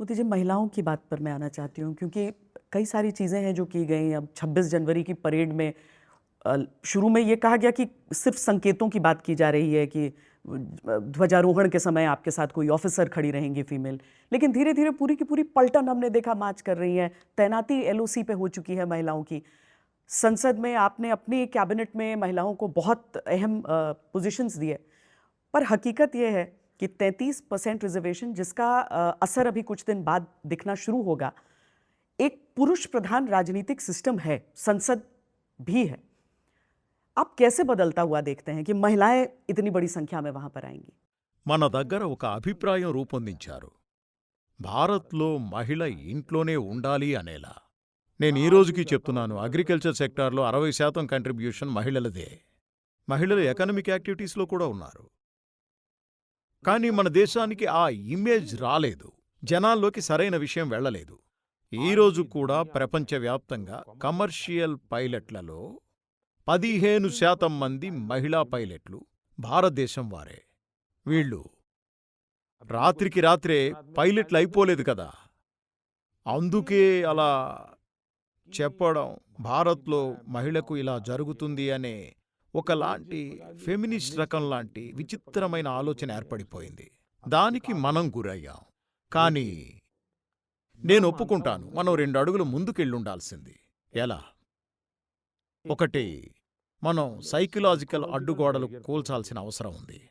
मोदी जी महिलाओं की बात पर मैं आना चाहती हूँ, क्योंकि कई सारी चीज़ें हैं जो की गई अब 26 जनवरी की परेड में शुरू में ये कहा गया कि सिर्फ़ संकेतों की बात की जा रही है कि ध्वजारोहण के समय आपके साथ कोई ऑफिसर खड़ी रहेंगी फीमेल। लेकिन धीरे धीरे पूरी की पूरी पलटन हमने देखा, मार्च कर रही है। तैनाती एलओसी पे हो चुकी है महिलाओं की। संसद में आपने अपनी कैबिनेट में महिलाओं को बहुत अहम पोजीशंस दिए। पर हकीकत यह है कि 33 परसेंट रिजर्वेशन जिसका अ, असर अभी कुछ दिन बाद दिखना शुरू होगा एक पुरुष प्रधान राजनीतिक सिस्टम है संसद भी है आप कैसे बदलता हुआ देखते हैं कि महिलाएं इतनी बड़ी संख्या में वहां पर आएंगी మన దగ్గర ఒక అభిప్రాయం రూపొందించారు భారత్లో మహిళ ఇంట్లోనే ఉండాలి అనేలా నేను ఈ రోజుకి చెప్తున్నాను అగ్రికల్చర్ సెక్టార్లో అరవై శాతం కంట్రిబ్యూషన్ మహిళలదే మహిళలు ఎకనామిక్ యాక్టివిటీస్లో కూడా ఉన్నారు కానీ మన దేశానికి ఆ ఇమేజ్ రాలేదు. జనాల్లోకి సరైన విషయం వెళ్ళలేదు. ఈ రోజు కూడా ప్రపంచవ్యాప్తంగా కమర్షియల్ పైలట్లలో పదిహేను శాతం మంది మహిళా పైలట్లు భారతదేశం వారే. వీళ్ళు రాత్రికి రాత్రే పైలట్లు అయిపోలేదు కదా. అందుకే అలా చెప్పడం భారత్లో మహిళకు ఇలా జరుగుతుంది అనే ఒకలాంటి ఫెమినిస్ట్ రకం లాంటి విచిత్రమైన ఆలోచన ఏర్పడిపోయింది. దానికి మనం గురయ్యాం. కానీ నేను ఒప్పుకుంటాను. మనం రెండు అడుగులు ముందుకెళ్ళుండాల్సింది. ఎలా? ఒకటి మనం సైకలాజికల్ అడ్డుగోడలు కూల్చాల్సిన అవసరం ఉంది.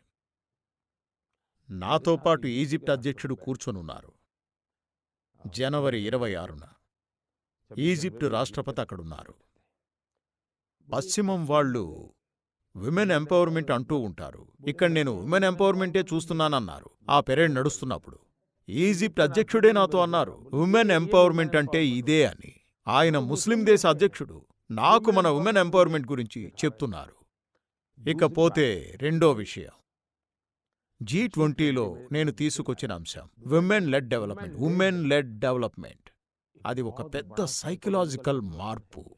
నాతో పాటు ఈజిప్ట్ అధ్యక్షుడు కూర్చొనున్నారు. జనవరి ఇరవై ఆరున. ఈజిప్ట్ రాష్ట్రపతి అక్కడున్నారు. పశ్చిమం వాళ్ళు విమెన్ ఎంపవర్మెంట్ అంటూ ఉంటారు. ఇక్కడ నేను విమెన్ ఎంపవర్మెంటే చూస్తున్నానన్నారు. ఆ పెరేడ్ నడుస్తున్నప్పుడు. ఈజిప్ట్ అధ్యక్షుడే నాతో అన్నారు ఉమెన్ ఎంపవర్మెంట్ అంటే ఇదే అని. ఆయన ముస్లిం దేశ అధ్యక్షుడు. నాకు మన ఉమెన్ ఎంపవర్మెంట్ గురించి చెప్తున్నారు. ఇకపోతే రెండో విషయం. జీ ట్వంటీలో నేను తీసుకొచ్చిన అంశం women led development women led development. అది ఒక పెద్ద సైకలాజికల్ మార్పు.